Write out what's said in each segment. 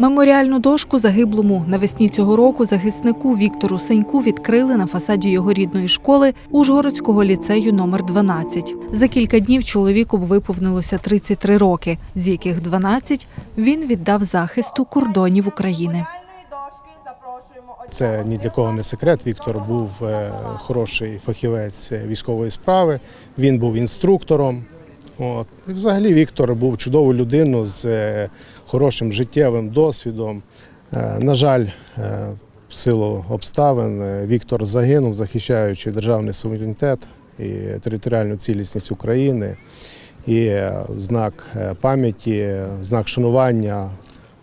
Меморіальну дошку загиблому навесні цього року захиснику Віктору Сеньку відкрили на фасаді його рідної школи Ужгородського ліцею номер 12. За кілька днів чоловіку виповнилося 33 роки, з яких 12 він віддав захисту кордонів України. Це ні для кого не секрет. Віктор був е, хороший фахівець військової справи. Він був інструктором. От. І взагалі Віктор був чудовою людиною з е, хорошим життєвим досвідом. Е, На жаль, е, в силу обставин Віктор загинув, захищаючи державний суверенітет і територіальну цілісність України. І знак пам'яті, знак шанування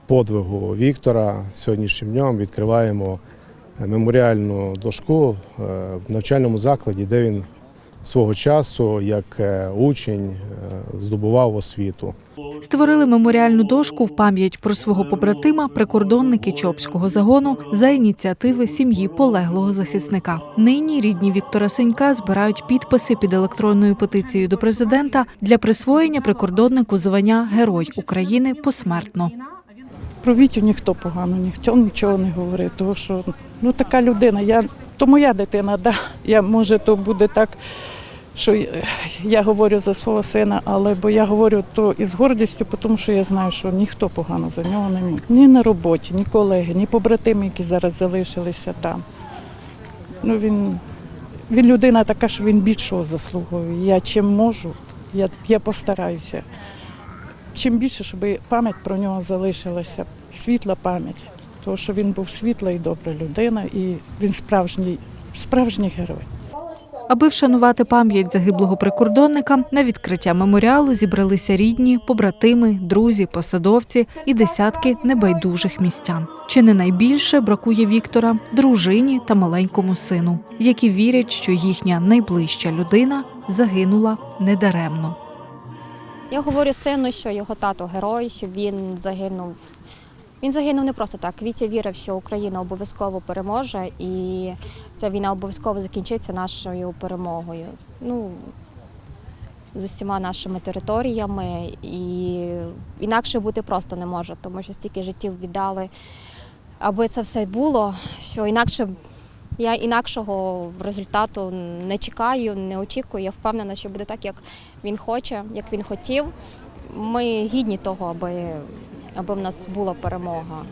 подвигу Віктора сьогоднішнім днем відкриваємо меморіальну дошку в навчальному закладі, де він свого часу як е, учень е, здобував освіту. Створили меморіальну дошку в пам'ять про свого побратима, прикордонники Чопського загону за ініціативи сім'ї полеглого захисника. Нині рідні Віктора Сенька збирають підписи під електронною петицією до президента для присвоєння прикордоннику звання Герой України посмертно. Про Вітю ніхто погано, ніхто нічого не говорив, тому що ну така людина. Я, то моя дитина, да. Я може, то буде так, що я говорю за свого сина, але бо я говорю то із гордістю, тому що я знаю, що ніхто погано за нього не міг. Ні на роботі, ні колеги, ні побратими, які зараз залишилися там. Ну він, він людина така, що він більшого заслуговує. Я чим можу, я, я постараюся чим більше, щоб пам'ять про нього залишилася, світла пам'ять. Тому що він був світла і добра людина, і він справжній, справжній герой. Аби вшанувати пам'ять загиблого прикордонника, на відкриття меморіалу зібралися рідні, побратими, друзі, посадовці і десятки небайдужих містян. Чи не найбільше бракує Віктора, дружині та маленькому сину, які вірять, що їхня найближча людина загинула недаремно. Я говорю сину, що його тато герой, що він загинув. Він загинув не просто так. Вітя вірив, що Україна обов'язково переможе, і ця війна обов'язково закінчиться нашою перемогою. Ну, з усіма нашими територіями. І інакше бути просто не може, тому що стільки життів віддали, аби це все було, що інакше я інакшого результату не чекаю, не очікую. Я впевнена, що буде так, як він хоче, як він хотів. Ми гідні того, аби, аби в нас була перемога.